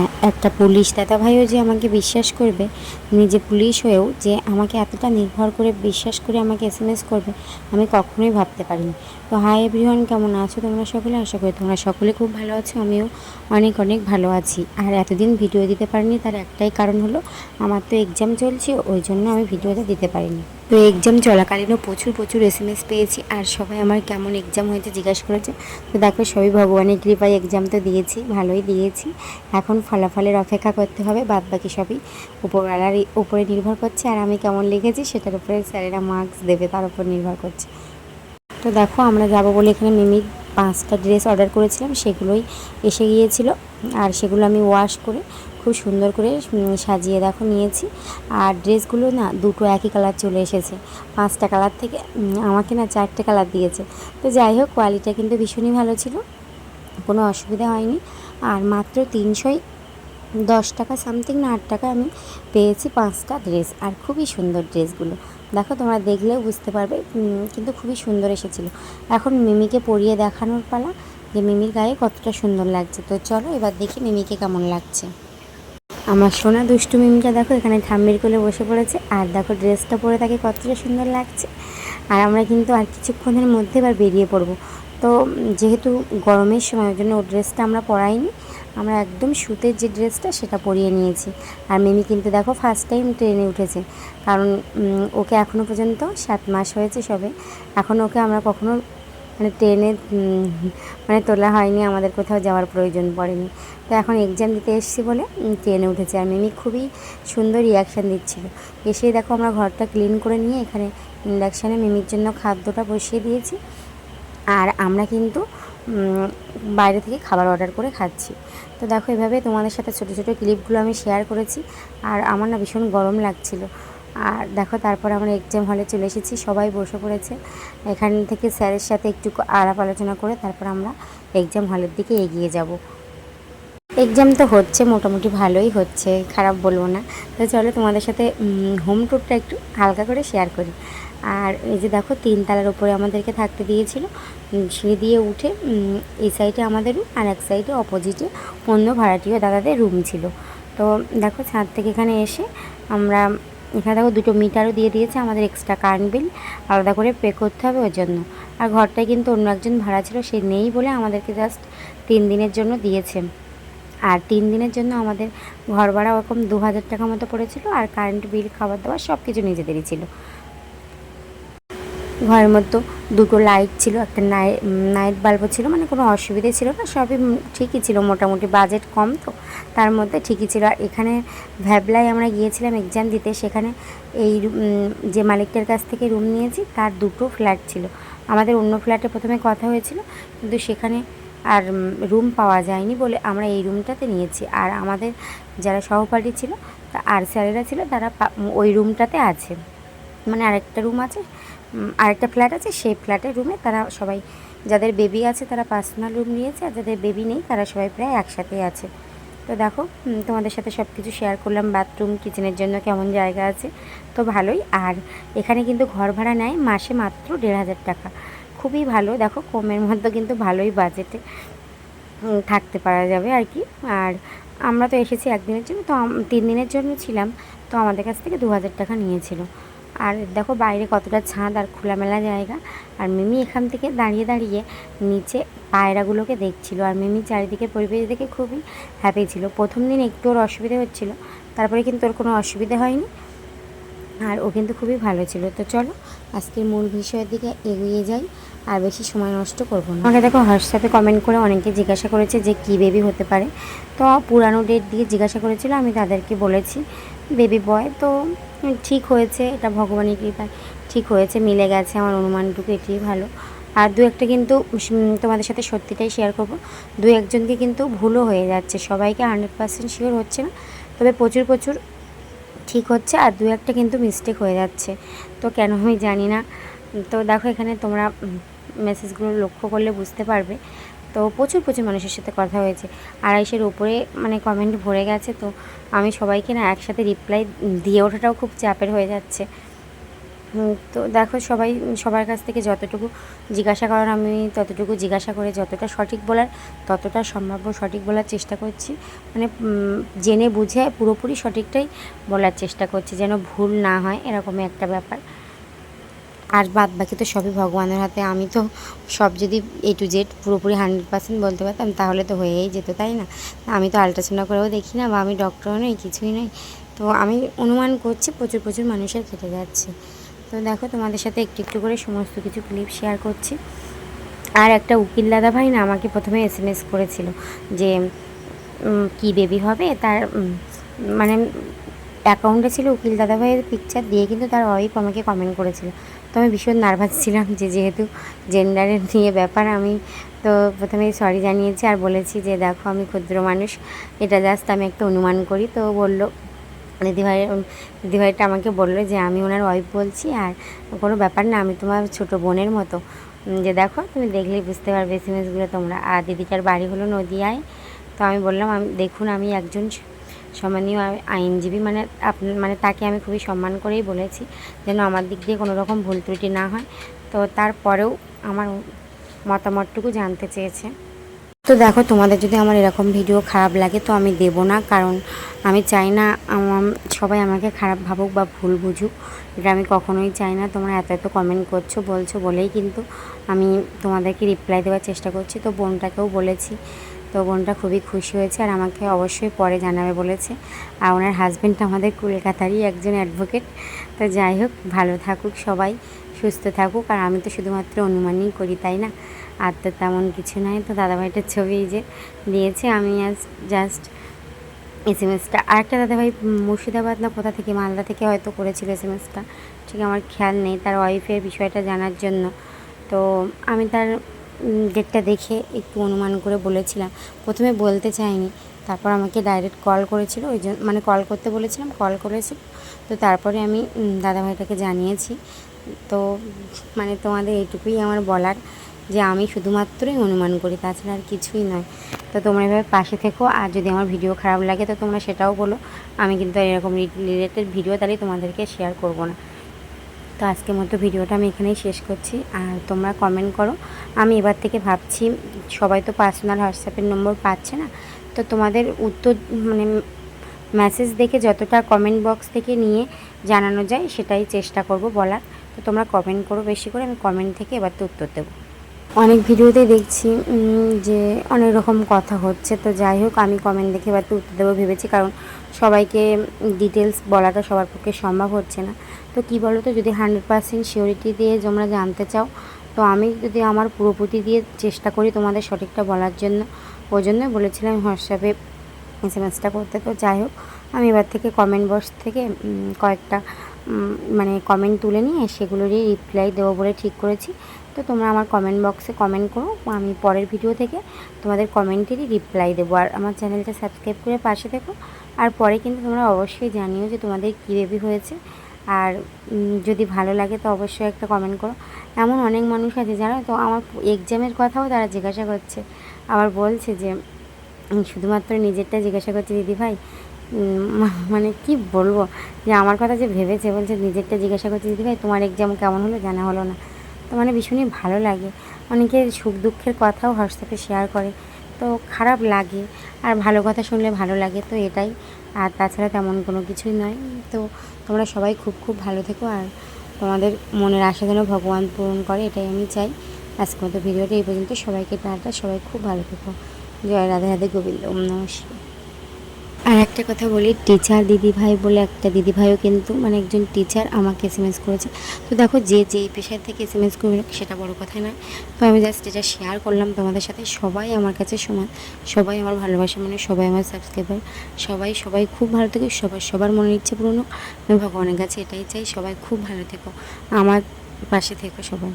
হ্যাঁ একটা পুলিশ দাদা ভাইও যে আমাকে বিশ্বাস করবে নিজে পুলিশ হয়েও যে আমাকে এতটা নির্ভর করে, বিশ্বাস করে আমাকে এস এম এস করবে, আমি কখনোই ভাবতে পারিনি। তো হাই এভরিওয়ান কেমন আছো তোমরা সকলে? আশা করি তোমরা সকলে খুব ভালো আছো, আমিও অনেক অনেক ভালো আছি। আর এতদিন ভিডিও দিতে পারিনি, তার একটাই কারণ হলো আমার তো এক্সাম চলছে, ওই জন্য আমি ভিডিওটা দিতে পারিনি। তো এক্সাম চলাকালীনও প্রচুর প্রচুর এস এম এস পেয়েছি, আর সবাই আমার কেমন এক্সাম হয়েছে জিজ্ঞাসা করেছে। তো দেখো, সবই ভগবানের কৃপায় এক্সাম তো দিয়েছি, ভালোই দিয়েছি। এখন ফলাফলের অপেক্ষা করতে হবে বাদ বাকি সবই উপরওয়ালার উপরে নির্ভর করছে, আর আমি কেমন লিখেছি সেটার উপরে স্যারেরা মার্কস দেবে, তার উপর নির্ভর করছে। তো দেখো, আমরা যাব বলে এখানে মিমির পাঁচটা ড্রেস অর্ডার করেছিলাম, সেগুলোই এসে গিয়েছিল। আর সেগুলো আমি ওয়াশ করে খুব সুন্দর করে সাজিয়ে দেখো নিয়েছি। আর ড্রেসগুলো না দুটো একই কালার চলে এসেছে। পাঁচটা কালার থেকে আমাকে না চারটে কালার দিয়েছে। তো যাই হোক কোয়ালিটিটা কিন্তু ভীষণই ভালো ছিল। কোনো অসুবিধা হয়নি। আর মাত্র তিনশোই দশ টাকা সামথিং না আট টাকা আমি পেয়েছি পাঁচটা ড্রেস আর খুবই সুন্দর ড্রেসগুলো দেখো তোমরা দেখলেও বুঝতে পারবে কিন্তু খুবই সুন্দর এসেছিল। এখন মিমিকে পরিয়ে দেখানোর পালা যে মিমির গায়ে কতটা সুন্দর লাগছে। তো চলো এবার দেখি মিমিকে কেমন লাগছে। আমার সোনা দুষ্টু মিমিটা দেখো এখানে ঠাম্মির কোলে বসে পড়েছে, আর দেখো ড্রেসটা পরে তাকে কতটা সুন্দর লাগছে। আর আমরা কিন্তু আর কিছুক্ষণের মধ্যে এবার বেরিয়ে পড়ব। তো যেহেতু গরমের সময়, ওই জন্য ও ড্রেসটা আমরা পরাইনি। আমরা একদম সুতের যে ড্রেসটা সেটা পরিয়ে নিয়েছি। আর মিমি কিন্তু দেখো ফার্স্ট টাইম ট্রেনে উঠেছে। কারণ ওকে এখনও পর্যন্ত সাত মাস হয়েছে সবে। এখন ওকে আমরা কখনো মানে ট্রেনে মানে তোলা হয়নি, আমাদের কোথাও যাওয়ার প্রয়োজন পড়েনি। তো এখন এক্সাম দিতে এসেছি বলে ট্রেনে উঠেছে। আর মিমি খুবই সুন্দর রিয়াকশান দিচ্ছিল। এসেই দেখো আমরা ঘরটা ক্লিন করে নিয়ে এখানে ইন্ডাকশানে মিমির জন্য খাদ্যটা বসিয়ে দিয়েছি। আর আমরা কিন্তু বাইরে থেকে খাবার অর্ডার করে খাচ্ছি। তো দেখো, এভাবে তোমাদের সাথে ছোটো ছোটো ক্লিপগুলো আমি শেয়ার করেছি। আর আমার না ভীষণ গরম লাগছিল। আর দেখো, তারপর আমরা এক্সাম হলে চলে এসেছি। সবাই বসে পড়েছে। এখান থেকে স্যারের সাথে একটু আলাপ আলোচনা করে তারপর আমরা এক্সাম হলের দিকে এগিয়ে যাব। এক্সাম তো হচ্ছে, মোটামুটি ভালোই হচ্ছে, খারাপ বলব না। তো চলো, তোমাদের সাথে হোম ট্যুরটা একটু হালকা করে শেয়ার করি। আর এই যে দেখো তিন তালার উপরে আমাদেরকে থাকতে দিয়েছিল। সিঁড়ি দিয়ে উঠে এই সাইডে আমাদের রুম আর এক সাইডে অপোজিটে অন্য ভাড়াটিও দাদাদের রুম ছিল। তো দেখো ছাদ থেকে এখানে এসে আমরা, এখানে দেখো দুটো মিটারও দিয়ে দিয়েছে আমাদের এক্সট্রা কারেন্ট বিল আলাদা করে পে করতে হবে ওর জন্য। আর ঘরটায় কিন্তু অন্য একজন ভাড়া ছিল, সে নেই বলে আমাদেরকে জাস্ট তিন দিনের জন্য দিয়েছে। আর তিন দিনের জন্য আমাদের ঘর ভাড়া ওরকম দু হাজার টাকা মতো পড়েছিল, আর কারেন্ট বিল খাবার দাবার সব কিছু নিজেদেরই ছিল। ঘরের মধ্যে দুটো লাইট ছিল, একটা নাই নাইট বাল্বও ছিল মানে কোনো অসুবিধে ছিল না, সবই ঠিকই ছিল, মোটামুটি বাজেট কম তো, তার মধ্যে ঠিকই ছিল। আর এখানে ভ্যাবলায় আমরা গিয়েছিলাম এক্সাম দিতে, সেখানে এই যে মালিকটার কাছ থেকে রুম নিয়েছি, তার দুটো ফ্ল্যাট ছিল। আমাদের অন্য ফ্ল্যাটে প্রথমে কথা হয়েছিল, কিন্তু সেখানে আর রুম পাওয়া যায়নি বলে আমরা এই রুমটাতে নিয়েছি। আর আমাদের যারা সহপাঠী ছিল আর স্যারেরা ছিল, তারা ওই রুমটাতে আছে। মানে আরেকটা রুম আছে আরেকটা ফ্ল্যাট আছে, সেই ফ্ল্যাটের রুমে তারা সবাই, যাদের বেবি আছে তারা পার্সোনাল রুম নিয়েছে আর যাদের বেবি নেই তারা সবাই প্রায় একসাথেই আছে। তো দেখো তোমাদের সাথে সব কিছু শেয়ার করলাম বাথরুম কিচেনের জন্য কেমন জায়গা আছে, তো ভালোই। আর এখানে কিন্তু ঘর ভাড়া নেয় মাসে মাত্র দেড় হাজার টাকা। খুবই ভালো, দেখো কমের মধ্যে কিন্তু ভালোই বাজেটে থাকতে পারা যাবে আর কি। আর আমরা তো এসেছি একদিনের জন্য, তো তিন দিনের জন্য ছিলাম, তো আমাদের কাছ থেকে দু হাজার টাকা নিয়েছিল। আর দেখো বাইরে কতটা ছাদ আর খোলামেলা জায়গা। আর মিমি এখান থেকে দাঁড়িয়ে দাঁড়িয়ে নিচে পায়রাগুলোকে দেখছিল। আর মিমি চারিদিকে পরিবেশ দেখে খুবই হ্যাপি ছিল। প্রথম দিন একটু ওর অসুবিধে হচ্ছিল। তারপরে কিন্তু ওর কোনো অসুবিধে হয়নি। আর ও কিন্তু খুবই ভালো ছিল। তো চলো, আজকের মূল বিষয়ের দিকে এগিয়ে যাই। আর বেশি সময় নষ্ট করব না। আমাকে দেখো হোয়াটসঅ্যাপে কমেন্ট করে অনেকে জিজ্ঞাসা করেছে যে কী বেবি হতে পারে। তো পুরানো ডেট দিয়ে জিজ্ঞাসা করেছিল, আমি তাদেরকে বলেছি বেবি বয় তো ঠিক হয়েছে, এটা ভগবানের কৃপায় ঠিক হয়েছে, মিলে গেছে আমার অনুমানটুকু, এটিই ভালো। আর দু একটা কিন্তু তোমাদের সাথে সত্যিটাই শেয়ার করব। দু একজনকে কিন্তু ভুলও হয়ে যাচ্ছে, সবাইকে হান্ড্রেড পার্সেন্ট শিওর হচ্ছে না, তবে প্রচুর প্রচুর ঠিক হচ্ছে, আর দু একটা কিন্তু মিস্টেক হয়ে যাচ্ছে, তো কেন আমি জানি না। তো দেখো এখানে তোমরা মেসেজগুলো লক্ষ্য করলে বুঝতে পারবে। তো প্রচুর প্রচুর মানুষের সাথে কথা হয়েছে। আড়াইশের উপরে মানে কমেন্ট ভরে গেছে, তো আমি সবাইকে না একসাথে রিপ্লাই দিয়ে ওঠাটাও খুব চাপের হয়ে যাচ্ছে। তো দেখো সবাই, সবার কাছ থেকে যতটুকু জিজ্ঞাসা করার, আমি ততটুকু জিজ্ঞাসা করে যতটা সঠিক বলার, ততটা সম্ভাব্য সঠিক বলার চেষ্টা করছি। মানে জেনে বুঝে পুরোপুরি সঠিকটাই বলার চেষ্টা করছি, যেন ভুল না হয়, এরকমই একটা ব্যাপার। আর বাদ বাকি তো সবই ভগবানের হাতে। আমি তো সব যদি এ টু জেড পুরোপুরি হান্ড্রেড পার্সেন্ট বলতে পারতাম, তাহলে তো হয়েই যেত, তাই না? আমি তো আলট্রাসাউন্ড করেও দেখি না বা আমি ডক্টরও নই, কিছুই নই। তো আমি অনুমান করছি, প্রচুর প্রচুর মানুষের কেটে যাচ্ছে। তো দেখো, তোমাদের সাথে একটু একটু করে সমস্ত কিছু ক্লিপ শেয়ার করছি। আর একটা উকিল দাদা ভাই না আমাকে প্রথমে এস এম এস করেছিল যে কি বেবি হবে? তার মানে অ্যাকাউন্টে ছিল উকিল দাদা ভাইয়ের পিকচার দিয়ে, কিন্তু তার ওয়াইফ আমাকে কমেন্ট করেছিল। তো আমি ভীষণ নার্ভাস ছিলাম যে যেহেতু জেন্ডারের নিয়ে ব্যাপার, আমি তো প্রথমে সরি জানিয়েছি আর বলেছি যে দেখো আমি ক্ষুদ্র মানুষ, এটা জাস্ট আমি একটা অনুমান করি। তো বলল, দিদিভাই, দিদিভাইটা আমাকে বলল যে আমি ওনার ওয়াইফ বলছি আর কোনো ব্যাপার না, আমি তোমার ছোট বোনের মতো। যে দেখো, তুমি দেখলেই বুঝতে পারবে এসএমএসগুলো তোমরা। আর দিদিটার বাড়ি হলো নদিয়ায়, তো আমি বললাম, আমি, দেখুন, আমি একজন সম্মানীয় আই- আইনজীবী মানে আপনার মানে তাকে আমি খুবই সম্মান করেই বলেছি যেন আমার দিক দিয়ে কোনো রকম ভুল ত্রুটি না হয়। তো তারপরেও আমার মতামতটুকু জানতে চেয়েছে। তো দেখো, তোমাদের যদি আমার এরকম ভিডিও খারাপ লাগে তো আমি দেব না, কারণ আমি চাই না সবাই আমাকে খারাপ ভাবুক বা ভুল বুঝুক। এটা আমি কখনোই চাই না। তোমরা এত এত কমেন্ট করছ, বলছো বলেই কিন্তু আমি তোমাদেরকে রিপ্লাই দেওয়ার চেষ্টা করছি। তো বোনটাকেও বলেছি তো বোনটা খুবই খুশি হয়েছে আর আমাকে অবশ্যই পরে জানাবে বলেছে। আর ওনার হাজব্যান্ড আমাদের কলকাতারই একজন অ্যাডভোকেট তো যাই হোক, ভালো থাকুক সবাই, সুস্থ থাকুক। আর আমি তো শুধুমাত্র অনুমানই করি, তাই না? আর তো তেমন কিছু নয় তো দাদাভাইটার ছবি যে দিয়েছে, আমি আজ জাস্ট এস এম এসটা আরেকটা দাদাভাই মুর্শিদাবাদ না কোথা থেকে, মালদা থেকে হয়তো করেছিল এস এম এসটা ঠিক আমার খেয়াল নেই, তার ওয়াইফের বিষয়টা জানার জন্য। তো আমি তার ডেটটা দেখে একটু অনুমান করে বলেছিলাম। প্রথমে বলতে চাইনি, তারপর আমাকে ডাইরেক্ট কল করেছিল, ওই জন্য মানে কল করতে বলেছিলাম কল করেছিল। তো তারপরে আমি দাদাভাইটাকে জানিয়েছি। তো মানে তোমাদের এইটুকুই আমার বলার, যে আমি শুধুমাত্রই অনুমান করি, তাছাড়া আর কিছুই নয়। তো তোমরা এভাবে পাশে থেকো, আর যদি আমার ভিডিও খারাপ লাগে, তো তোমরা সেটাও বলো। আমি কিন্তু এরকম রিলেটেড ভিডিও তাহলে তোমাদেরকে শেয়ার করব না। তো আজকের মতো ভিডিওটা আমি এখানেই শেষ করছি। আর তোমরা কমেন্ট করো। আমি এবার থেকে ভাবছি, সবাই তো পার্সোনাল হোয়াটসঅ্যাপের নম্বর পাচ্ছে না। তো তোমাদের উত্তর মানে মেসেজ দেখে যতটা কমেন্ট বক্স থেকে নিয়ে জানানো যায়, সেটাই চেষ্টা করব বলার। তো তোমরা কমেন্ট করো বেশি করে, আমি কমেন্ট থেকে এবার তো উত্তর দেবো। অনেক ভিডিওতেই দেখছি যে অনেক রকম কথা হচ্ছে। তো যাই হোক, আমি কমেন্ট দেখে এবার তো উত্তর দেবো ভেবেছি, কারণ সবাইকে ডিটেলস বলাটা সবার পক্ষে সম্ভব হচ্ছে না। তো কী বলো তো যদি হান্ড্রেড পার্সেন্ট সিওরিটি দিয়ে তোমরা জানতে চাও, তো আমি যদি আমার পুরোপুরি দিয়ে চেষ্টা করি তোমাদের সঠিকটা বলার জন্য, ওই জন্য বলেছিলাম হোয়াটসঅ্যাপে এস এম এসটা করতে। তো যাই হোক, আমি এবার থেকে কমেন্ট বক্স থেকে কয়েকটা মানে কমেন্ট তুলে নিয়ে সেগুলোরই রিপ্লাই দেবো বলে ঠিক করেছি। তো তোমরা আমার কমেন্ট বক্সে কমেন্ট করো, আমি পরের ভিডিও থেকে তোমাদের কমেন্টেরই রিপ্লাই দেবো। আর আমার চ্যানেলটা সাবস্ক্রাইব করে পাশে থেকো। আর পরে কিন্তু তোমরা অবশ্যই জানিও যে তোমাদের কী বেবি হয়েছে। আর যদি ভালো লাগে তো অবশ্যই একটা কমেন্ট করো। এমন অনেক মানুষ আছে যারা তো আমার এক্সামের কথাও তারা জিজ্ঞাসা করছে। আবার বলছে যে শুধুমাত্র নিজেরটা জিজ্ঞাসা করছে, দিদি ভাই মানে কি বলব? যে আমার কথা যে ভেবেছে, বলছে নিজেরটা জিজ্ঞাসা করছে, দিদি ভাই, তোমার এক্সাম কেমন হলো? জানা হলো না। তো মানে ভীষণই ভালো লাগে। অনেকে সুখ দুঃখের কথাও হোয়াটসঅ্যাপে শেয়ার করে। তো খারাপ লাগে আর ভালো কথা শুনলে ভালো লাগে তো এটাই। আর তাছাড়া তেমন কোনো কিছুই নয়। তো তোমরা সবাই খুব খুব ভালো থেকো আর তোমাদের মনের আশা যেন ভগবান পূরণ করে, এটাই আমি চাই। আজকের মতো ভিডিওটা এই পর্যন্ত। সবাইকে টাটা। সবাই খুব ভালো থেকো। জয় রাধে রাধে গোবিন্দ। ওম নমঃ শিবায়। আর একটা কথা বলি টিচার দিদিভাই বলে একটা দিদিভাইও কিন্তু মানে একজন টিচার আমাকে এস এম এস করেছে। তো দেখো, যে যেই পেশার থেকে এস এম এস করবে সেটা বড় কথা নয়। তো আমি জাস্ট এটা শেয়ার করলাম তোমাদের সাথে। সবাই আমার কাছে সমান, সবাই আমার ভালোবাসা মানে সবাই আমার সাবস্ক্রাইবার সবাই সবাই খুব ভালো থেকো সবার সবার মনের ইচ্ছে পূরণ আমি ভগবানের কাছে এটাই চাই, সবাই খুব ভালো থেকো। আমার পাশে থেকো সবাই।